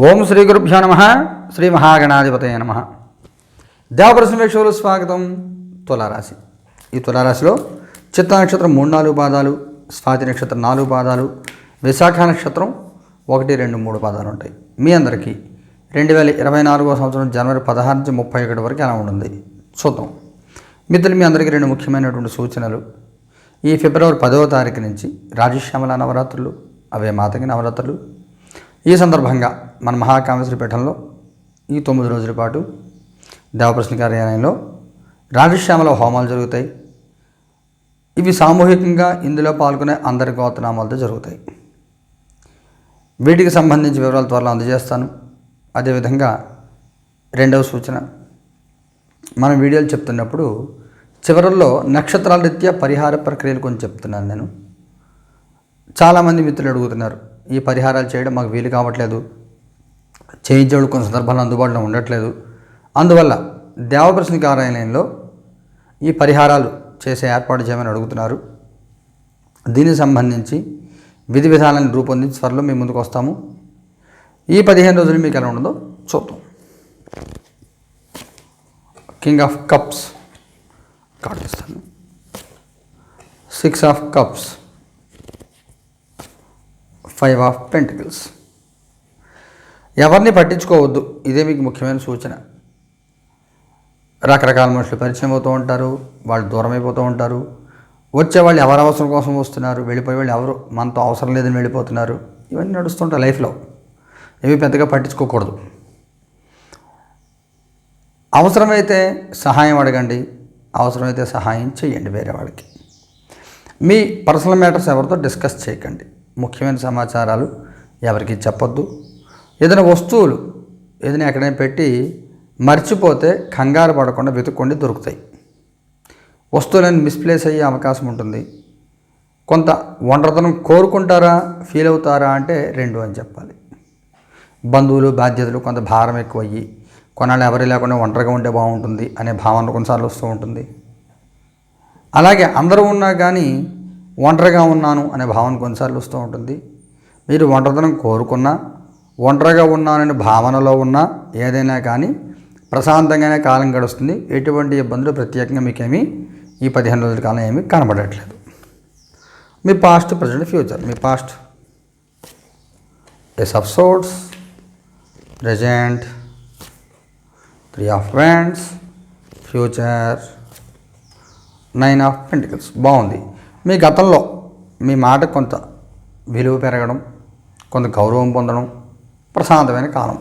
ఓం శ్రీ గురుభ్యో నమ. శ్రీ మహాగణాధిపతయ నమ. దేవప్రసమేశ్వరు స్వాగతం. తులారాశి. ఈ తులారాశిలో చిత్త నక్షత్రం మూడు నాలుగు పాదాలు స్వాతి నక్షత్రం నాలుగు పాదాలు విశాఖ నక్షత్రం ఒకటి రెండు మూడు పాదాలు ఉంటాయి. మీ అందరికీ రెండు వేల ఇరవై నాలుగో సంవత్సరం జనవరి పదహారు నుంచి ముప్పై ఒకటి వరకు ఎలా ఉంటుంది? చూద్దాం. మిత్రులు మీ అందరికీ రెండు ముఖ్యమైనటువంటి సూచనలు. ఈ ఫిబ్రవరి పదవ తారీఖు నుంచి రాజశ్యామల నవరాత్రులు అవే మాతకి నవరాత్రులు. ఈ సందర్భంగా మన మహాకామేశ్వరపీఠంలో ఈ తొమ్మిది రోజుల పాటు దేవప్రశ్న కార్యాలయంలో రాజశ్యామల హోమాలు జరుగుతాయి. ఇవి సామూహికంగా ఇందులో పాల్గొనే అందరి గోత్రనామాలతో జరుగుతాయి. వీటికి సంబంధించి వివరాలు త్వరలో అందజేస్తాను. అదేవిధంగా రెండవ సూచన మనం వీడియోలు చెప్తున్నప్పుడు చివరల్లో నక్షత్రాల రీత్యా పరిహార ప్రక్రియలు కొంచెం చెప్తున్నాను నేను. చాలామంది మిత్రులు అడుగుతున్నారు ఈ పరిహారాలు చేయడం మాకు వీలు కావట్లేదు. చేయించేవాళ్ళు కొన్ని సందర్భాల్లో అందుబాటులో ఉండట్లేదు. అందువల్ల దేవప్రశ్న కార్యాలయంలో ఈ పరిహారాలు చేసే ఏర్పాటు చేయమని అడుగుతున్నారు. దీనికి సంబంధించి విధి విధానాన్ని రూపొందించి త్వరలో మేము ముందుకు వస్తాము. ఈ పదిహేను రోజులు మీకు ఎలా ఉండదో చూద్దాం. కింగ్ ఆఫ్ కప్స్ కార్డు ఇస్తాను. Six of cups five of pentacles ఎవరిని పట్టించుకోవద్దు. ఇదే మీకు ముఖ్యమైన సూచన. రకరకాల మనుషులు పరిచయం అవుతూ ఉంటారు వాళ్ళు దూరం అయిపోతూ ఉంటారు. వచ్చే వాళ్ళు ఎవరి అవసరం కోసం వస్తున్నారు వెళ్ళిపోయే వాళ్ళు ఎవరు మనతో అవసరం లేదని వెళ్ళిపోతున్నారు. ఇవన్నీ నడుస్తుంటాయి లైఫ్లో. ఇవి పెద్దగా పట్టించుకోకూడదు. అవసరమైతే సహాయం అడగండి అవసరమైతే సహాయం చేయండి వేరే వాళ్ళకి. మీ పర్సనల్ మ్యాటర్స్ ఎవరితో డిస్కస్ చేయకండి. ముఖ్యమైన సమాచారాలు ఎవరికి చెప్పొద్దు. ఏదైనా వస్తువులు ఏదైనా ఎక్కడైనా పెట్టి మర్చిపోతే కంగారు పడకుండా వెతుక్కోండి దొరుకుతాయి. వస్తువులను మిస్ప్లేస్ అయ్యే అవకాశం ఉంటుంది. కొంత ఒంటరితనం కోరుకుంటారా ఫీల్ అవుతారా అంటే రెండు అని చెప్పాలి. బంధువులు బాధ్యతలు కొంత భారం ఎక్కువయ్యి కొన్నాళ్ళు ఎవరు లేకుండా ఒంటరిగా ఉంటే బాగుంటుంది అనే భావన కొన్నిసార్లు వస్తూ ఉంటుంది. అలాగే అందరూ ఉన్నా కానీ ఒంటరిగా ఉన్నాను అనే భావన కొన్నిసార్లు వస్తూ ఉంటుంది. మీరు ఒంటరితనం కోరుకున్నా ఒంటరిగా ఉన్నానని భావనలో ఉన్నా ఏదైనా కానీ ప్రశాంతంగానే కాలం గడుస్తుంది. ఎటువంటి ఇబ్బందులు ప్రత్యేకంగా మీకేమీ ఈ పదిహేను రోజుల కాలం ఏమీ కనబడట్లేదు. మీ past present future me past ace of swords present three of wands future nine of pentacles బాగుంది. మీ గతంలో మీ మాట కొంత విలువ పెరగడం కొంత గౌరవం పొందడం ప్రశాంతమైన కాలం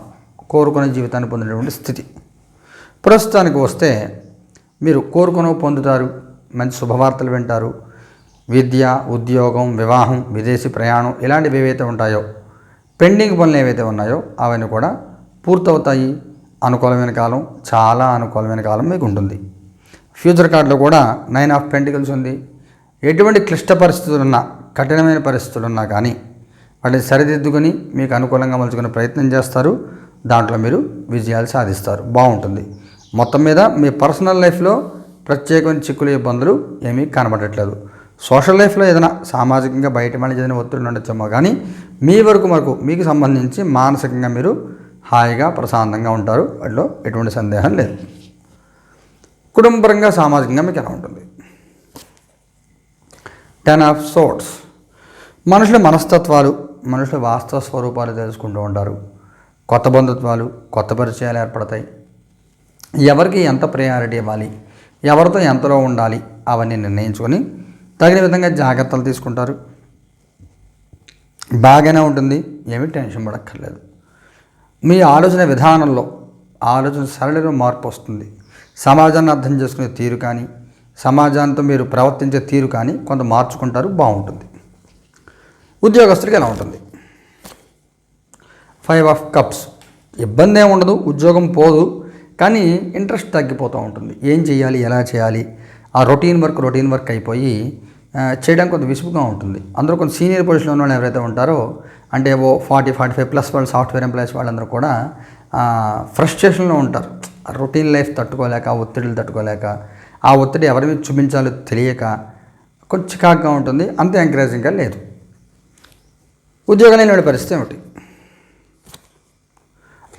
కోరుకునే జీవితాన్ని పొందినటువంటి స్థితి. ప్రస్తుతానికి వస్తే మీరు కోరుకుని పొందుతారు మంచి శుభవార్తలు వింటారు. విద్య ఉద్యోగం వివాహం విదేశీ ప్రయాణం ఇలాంటివి ఏవైతే ఉంటాయో పెండింగ్ పనులు ఏవైతే ఉన్నాయో అవన్నీ కూడా పూర్తవుతాయి. అనుకూలమైన కాలం చాలా అనుకూలమైన కాలం మీకు ఉంటుంది. ఫ్యూచర్ కార్డులో కూడా నైన్ ఆఫ్ పెంటికల్స్ ఉంది. ఎటువంటి క్లిష్ట పరిస్థితులు ఉన్నా కఠినమైన పరిస్థితులు ఉన్నా కానీ వాటిని సరిదిద్దుకొని మీకు అనుకూలంగా మలుచుకునే ప్రయత్నం చేస్తారు. దాంట్లో మీరు విజయాలు సాధిస్తారు. బాగుంటుంది. మొత్తం మీద మీ పర్సనల్ లైఫ్లో ప్రత్యేకమైన చిక్కులు ఇబ్బందులు ఏమీ కనబడట్లేదు. సోషల్ లైఫ్లో ఏదైనా సామాజికంగా బయట మళ్ళీ ఏదైనా ఒత్తిడి ఉండొచ్చేమో కానీ మీ వరకు వరకు మీకు సంబంధించి మానసికంగా మీరు హాయిగా ప్రశాంతంగా ఉంటారు. వాటిలో ఎటువంటి సందేహం లేదు. కుటుంబపరంగా సామాజికంగా మీకు ఎలా ఉంటుంది? టెన్ ఆఫ్ సోట్స్ మనుషుల మనస్తత్వాలు మనుషుల వాస్తవ స్వరూపాలు తెలుసుకుంటూ ఉంటారు. కొత్త బంధుత్వాలు కొత్త పరిచయాలు ఏర్పడతాయి. ఎవరికి ఎంత ప్రయారిటీ ఇవ్వాలి ఎవరితో ఎంతలో ఉండాలి అవన్నీ నిర్ణయించుకొని తగిన విధంగా జాగ్రత్తలు తీసుకుంటారు. బాగానే ఉంటుంది ఏమీ టెన్షన్ పడక్కర్లేదు. మీ ఆలోచన విధానంలో ఆలోచన సరళిలో మార్పు వస్తుంది. సమాజాన్ని అర్థం చేసుకునే తీరు కానీ సమాజంతో మీరు ప్రవర్తించే తీరు కానీ కొంత మార్చుకుంటారు బాగుంటుంది. ఉద్యోగస్తుడికి ఎలా ఉంటుంది? ఫైవ్ ఆఫ్ కప్స్ ఇబ్బంది ఏమి ఉండదు ఉద్యోగం పోదు కానీ ఇంట్రెస్ట్ తగ్గిపోతూ ఉంటుంది. ఏం చేయాలి ఎలా చేయాలి? ఆ రొటీన్ వర్క్ రొటీన్ వర్క్ అయిపోయి చేయడం చేయడానికి కొంత విసుగుగా ఉంటుంది. అందరూ కొంత సీనియర్ పొజిషన్లో ఉన్న వాళ్ళు ఎవరైతే ఉంటారో అంటే ఓ ఫార్టీ ఫార్టీ ఫైవ్ ప్లస్ వాళ్ళు సాఫ్ట్వేర్ ఎంప్లాయీస్ వాళ్ళందరూ కూడా ఫ్రస్ట్రేషన్లో ఉంటారు. రొటీన్ లైఫ్ తట్టుకోలేక ఒత్తిడిలు తట్టుకోలేక ఆ ఒత్తిడి ఎవరి మీద చూపించాలో తెలియక కొంచెం చికాగ్గా ఉంటుంది. అంత ఎంకరేజింగ్గా లేదు. ఉద్యోగం లేని వాడి పరిస్థితి ఏమిటి?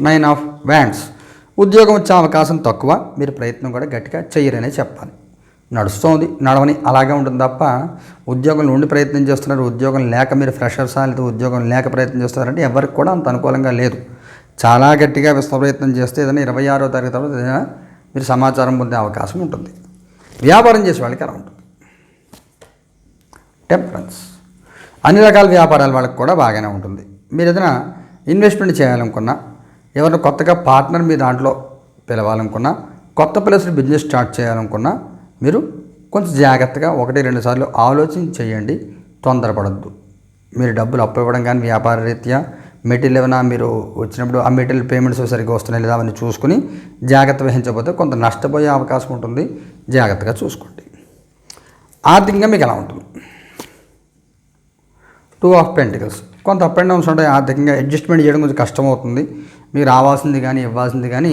నైన్ ఆఫ్ వ్యాండ్స్ ఉద్యోగం వచ్చే అవకాశం తక్కువ మీరు ప్రయత్నం కూడా గట్టిగా చెయ్యరనే చెప్పాలి. నడుస్తుంది నడవని అలాగే ఉంటుంది తప్ప ఉద్యోగం ఉండి ప్రయత్నం చేస్తున్నారు ఉద్యోగం లేక మీరు ఫ్రెషర్సా లేదా ఉద్యోగం లేక ప్రయత్నం చేస్తున్నారంటే ఎవరికి కూడా అంత అనుకూలంగా లేదు. చాలా గట్టిగా విశ్వ ప్రయత్నం చేస్తే ఏదైనా ఇరవై ఆరో తారీఖు తర్వాత ఏదైనా మీరు సమాచారం పొందే అవకాశం ఉంటుంది. వ్యాపారం చేసే వాళ్ళకి అలా ఉంటుంది. టెంపరెన్స్ అన్ని రకాల వ్యాపారాల వాళ్ళకి కూడా బాగానే ఉంటుంది. మీరు ఏదైనా ఇన్వెస్ట్మెంట్ చేయాలనుకున్నా ఎవరిని కొత్తగా పార్ట్నర్ మీ దాంట్లో పిలవాలనుకున్నా కొత్త ప్లేస్లో బిజినెస్ స్టార్ట్ చేయాలనుకున్నా మీరు కొంచెం జాగ్రత్తగా ఒకటి రెండు సార్లు ఆలోచన చేయండి. తొందరపడద్దు. మీరు డబ్బులు అప్పు ఇవ్వడం కానీ వ్యాపార రీత్యా మెటీరియల్ ఏమైనా మీరు వచ్చినప్పుడు ఆ మెటీరియల్ పేమెంట్స్ సరిగ్గా వస్తున్నాయి లేదా అవన్నీ చూసుకుని జాగ్రత్త వహించకపోతే కొంత నష్టపోయే అవకాశం ఉంటుంది. జాగ్రత్తగా చూసుకోండి. ఆర్థికంగా మీకు ఎలా ఉంటుంది? టూ ఆఫ్ పెంటికల్స్ కొంత అప్ అండ్ డౌన్స్ ఉంటాయి. ఆర్థికంగా అడ్జస్ట్మెంట్ చేయడం కొంచెం కష్టం అవుతుంది మీకు రావాల్సింది కానీ ఇవ్వాల్సింది కానీ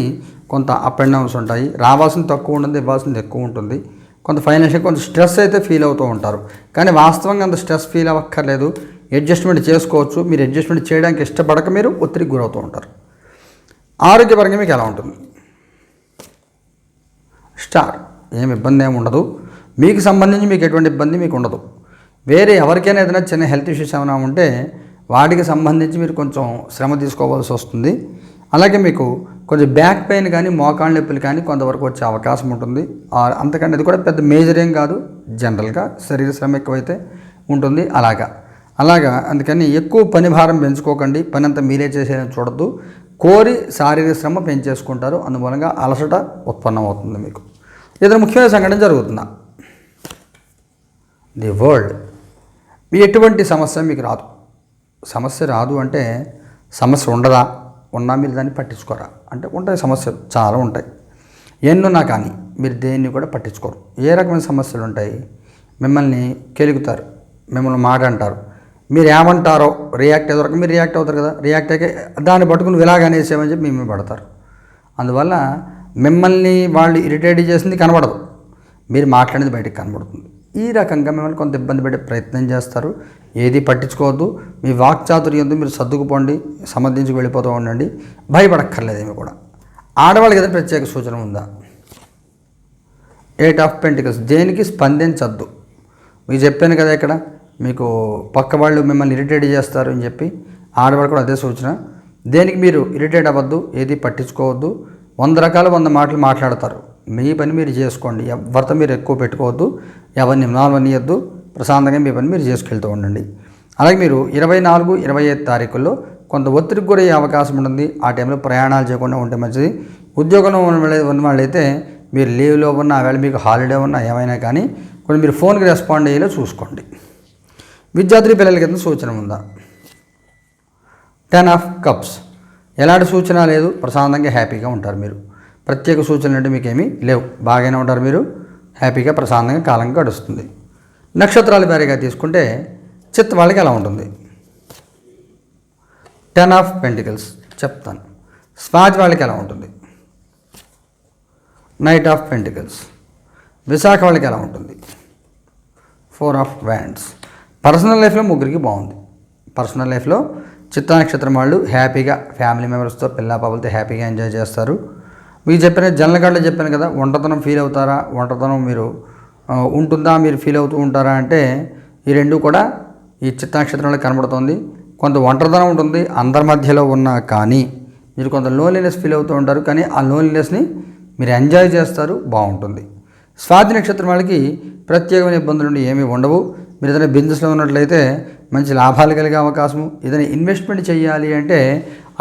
కొంత అప్ అండ్ డౌన్స్ ఉంటాయి. రావాల్సింది తక్కువ ఉంటుంది ఇవ్వాల్సింది ఎక్కువ ఉంటుంది. కొంత ఫైనాన్షియల్ కొంత స్ట్రెస్ అయితే ఫీల్ అవుతూ ఉంటారు. కానీ వాస్తవంగా అంత స్ట్రెస్ ఫీల్ అవ్వక్కర్లేదు. అడ్జస్ట్మెంట్ చేసుకోవచ్చు. మీరు అడ్జస్ట్మెంట్ చేయడానికి ఇష్టపడక మీరు ఒత్తిడికి గురవుతూ ఉంటారు. ఆరోగ్యపరంగా మీకు ఎలా ఉంటుంది? స్టార్ ఏమి ఇబ్బంది ఏమి ఉండదు. మీకు సంబంధించి మీకు ఎటువంటి ఇబ్బంది మీకు ఉండదు. వేరే ఎవరికైనా ఏదైనా చిన్న హెల్త్ ఇష్యూస్ ఏమైనా ఉంటే వాటికి సంబంధించి మీరు కొంచెం శ్రమ తీసుకోవాల్సి వస్తుంది. అలాగే మీకు కొంచెం బ్యాక్ పెయిన్ కానీ మోకాళ్ళ నొప్పులు కానీ కొంతవరకు వచ్చే అవకాశం ఉంటుంది. అంతకంటే అది కూడా పెద్ద మేజర్ ఏం కాదు. జనరల్గా శరీర శ్రమ ఎక్కువైతే ఉంటుంది. అలాగా. అలాగా అందుకని ఎక్కువ పని భారం పెంచుకోకండి. పని అంతా మీరే చేసేదని చూడద్దు. కోరి శారీరక శ్రమ పెంచేసుకుంటారు. అందుమూలంగా అలసట ఉత్పన్నమవుతుంది మీకు. ఏదైనా ముఖ్యమైన సంఘటన జరుగుతుందా? The world. ఎటువంటి సమస్య మీకు రాదు. సమస్య రాదు అంటే సమస్య ఉండదా? ఉన్నా మీరు దాన్ని పట్టించుకోరా? అంటే ఉంటాయి సమస్యలు చాలా ఉంటాయి. ఎన్నున్నా కానీ మీరు దేన్ని కూడా పట్టించుకోరు. ఏ రకమైన సమస్యలు ఉంటాయి? మిమ్మల్ని కెలుగుతారు మిమ్మల్ని మాట అంటారు మీరు ఏమంటారో రియాక్ట్ అయ్యే వరకు మీరు రియాక్ట్ అవుతారు కదా. రియాక్ట్ అయ్యే దాన్ని పట్టుకుని ఇలాగనేసేమని చెప్పి మేము పడతారు. అందువల్ల మిమ్మల్ని వాళ్ళు ఇరిటేట్ చేసింది కనబడదు. మీరు మాట్లాడేది బయటకు కనబడుతుంది. ఈ రకంగా మిమ్మల్ని కొంత ఇబ్బంది పెట్టే ప్రయత్నం చేస్తారు. ఏది పట్టించుకోవద్దు. మీ వాక్చాతుర్యంతో మీరు సర్దుకుపోండి సమర్థించి వెళ్ళిపోతూ ఉండండి. భయపడక్కర్లేదు ఏమి కూడా. ఆడవాళ్ళకి ఏదైనా ప్రత్యేక సూచన ఉందా? ఎయిట్ ఆఫ్ పెంటికల్స్ దేనికి స్పందించద్దు. మీకు చెప్పాను కదా ఇక్కడ మీకు పక్క వాళ్ళు మిమ్మల్ని ఇరిటేట్ చేస్తారు అని చెప్పి ఆడవాళ్ళు కూడా అదే సూచన. దేనికి మీరు ఇరిటేట్ అవ్వద్దు ఏది పట్టించుకోవద్దు. వంద రకాల వంద మాటలు మాట్లాడతారు. మీ పని మీరు చేసుకోండి. ఎవరితో మీరు ఎక్కువ పెట్టుకోవద్దు. ఎవరిని ఇన్వాల్వ్ అనియద్దు ప్రశాంతంగా మీ పని మీరు చేసుకెళ్తూ ఉండండి. అలాగే మీరు ఇరవై నాలుగు ఇరవై ఐదు తారీఖుల్లో కొంత ఒత్తిడికి గురయ్యే అవకాశం ఉంటుంది. ఆ టైంలో ప్రయాణాలు చేయకుండా ఉంటే మంచిది. ఉద్యోగంలో ఉన్న వాళ్ళ- వాళ్ళైతే మీరు లీవ్లో ఉన్న వేళ మీకు హాలిడే ఉన్నా ఏమైనా కానీ కొన్ని మీరు ఫోన్కి రెస్పాండ్ అయ్యేలా చూసుకోండి. విద్యార్థి పిల్లలకి కింద సూచన ఉందా? Ten of cups. ఎలాంటి సూచన లేదు. ప్రశాంతంగా హ్యాపీగా ఉంటారు మీరు. ప్రత్యేక సూచనలు అంటే మీకేమీ లేవు. బాగానే ఉంటారు మీరు. హ్యాపీగా ప్రశాంతంగా కాలం గడుస్తుంది. నక్షత్రాలు వేరేగా తీసుకుంటే చిత్త వాళ్ళకి ఎలా ఉంటుంది? టెన్ ఆఫ్ పెంటికల్స్ చెప్తాను. స్వాతి వాళ్ళకి ఎలా ఉంటుంది? Knight of pentacles. విశాఖ వాళ్ళకి ఎలా ఉంటుంది? Four of wands. పర్సనల్ లైఫ్లో ముగ్గురికి బాగుంది. పర్సనల్ లైఫ్లో చిత్త నక్షత్రం వాళ్ళు హ్యాపీగా ఫ్యామిలీ మెంబర్స్తో పిల్ల పాపలతో హ్యాపీగా ఎంజాయ్ చేస్తారు. మీకు చెప్పిన జనరల్గా చెప్పాను కదా ఒంటతనం ఫీల్ అవుతారా? ఒంటతనం మీరు ఉంటుందా? మీరు ఫీల్ అవుతూ ఉంటారా? అంటే ఈ రెండు కూడా ఈ చిత్తా నక్షత్రంలో కనబడుతుంది. కొంత ఒంటరితనం ఉంటుంది అందరి మధ్యలో ఉన్నా కానీ. మీరు కొంత లోన్లీనెస్ ఫీల్ అవుతూ ఉంటారు కానీ ఆ లోన్లీనెస్ని మీరు ఎంజాయ్ చేస్తారు బాగుంటుంది. స్వాతి నక్షత్రం వాళ్ళకి ప్రత్యేకమైన ఇబ్బందులు నుండి ఏమీ ఉండవు. మీరు ఏదైనా బిజినెస్లో ఉన్నట్లయితే మంచి లాభాలు కలిగే అవకాశము. ఏదైనా ఇన్వెస్ట్మెంట్ చేయాలి అంటే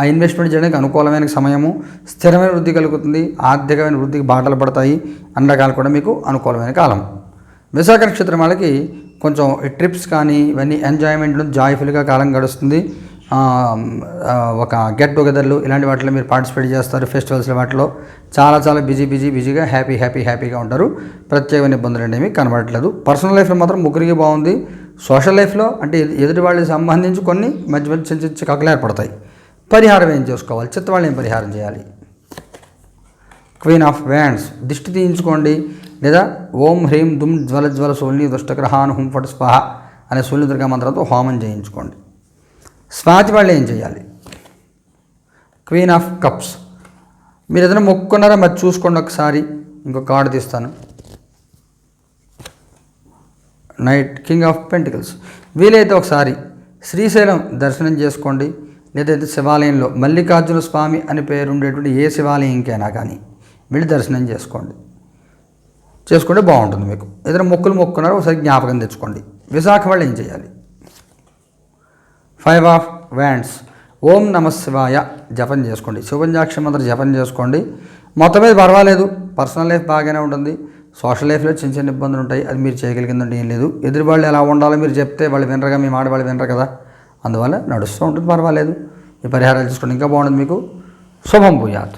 ఆ ఇన్వెస్ట్మెంట్ చేయడానికి అనుకూలమైన సమయము స్థిరమైన వృద్ధి కలుగుతుంది ఆర్థికమైన వృద్ధికి బాటలు పడతాయి అన్ని రకాలు కూడా మీకు అనుకూలమైన కాలం విశాఖ నక్షత్రం వాళ్ళకి కొంచెం ఈ ట్రిప్స్ కానీ ఇవన్నీ ఎంజాయ్మెంట్లు జాయ్ఫుల్గా కాలం గడుస్తుంది. ఒక గెట్ టుగెదర్లు ఇలాంటి వాటిలో మీరు పార్టిసిపేట్ చేస్తారు ఫెస్టివల్స్ వాటిలో. చాలా చాలా బిజీ బిజీ బిజీగా హ్యాపీ హ్యాపీ హ్యాపీగా ఉంటారు. ప్రత్యేకమైన ఇబ్బందులు అనేవి కనబడట్లేదు. పర్సనల్ లైఫ్లో మాత్రం ముగ్గురికి బాగుంది. సోషల్ లైఫ్లో అంటే ఎదుటి వాళ్ళకి సంబంధించి కొన్ని మధ్య మధ్య చిన్న చిన్న చికాకులు ఏర్పడతాయి. పరిహారం ఏం చేసుకోవాలి? చిత్తవాళ్ళని పరిహారం చేయాలి? క్వీన్ ఆఫ్ వ్యాండ్స్ దిష్టి తీయించుకోండి. లేదా ఓం హ్రీం దుమ్ జ్వల జ్వల సోల్ని దుష్టగ్రహాన్ హుం ఫట్ స్వాహ అనే సూర్య దుర్గా మంత్రంతో హోమం చేయించుకోండి. స్వాతి వాళ్ళు ఏం చేయాలి? క్వీన్ ఆఫ్ కప్స్ మీరు ఏదైనా మొక్కున్నారా? మరి చూసుకోండి ఒకసారి. ఇంకో కార్డు తీస్తాను. నైట్ కింగ్ ఆఫ్ పెంటికల్స్ వీలైతే ఒకసారి శ్రీశైలం దర్శనం చేసుకోండి. లేదైతే శివాలయంలో మల్లికార్జున స్వామి అని పేరు ఉండేటువంటి ఏ శివాలయంకైనా కానీ వెళ్ళి దర్శనం చేసుకోండి. చేసుకుంటే బాగుంటుంది మీకు. ఏదైనా మొక్కులు మొక్కున్నారో ఒకసారి జ్ఞాపకం తెచ్చుకోండి. విశాఖ వాళ్ళు ఏం చేయాలి? ఫైవ్ ఆఫ్ వ్యాండ్స్ ఓం నమ శివాయ. జపం చేసుకోండి. శివంజాక్షి మంత్ర జపం చేసుకోండి. మొత్తం మీద పర్వాలేదు. పర్సనల్ లైఫ్ బాగానే ఉంటుంది. సోషల్ లైఫ్లో చిన్న చిన్న ఇబ్బందులు ఉంటాయి. అది మీరు చేయగలిగిందంటే ఏం లేదు. ఎదురు వాళ్ళు ఎలా ఉండాలో మీరు చెప్తే వాళ్ళు వినరుగా మీ మాట వాళ్ళు వినరు కదా. అందువల్ల నడుస్తూ ఉంటుంది పర్వాలేదు. ఈ పరిహారాలు చేసుకోండి ఇంకా బాగుంటుంది మీకు. శుభం భూయాత్.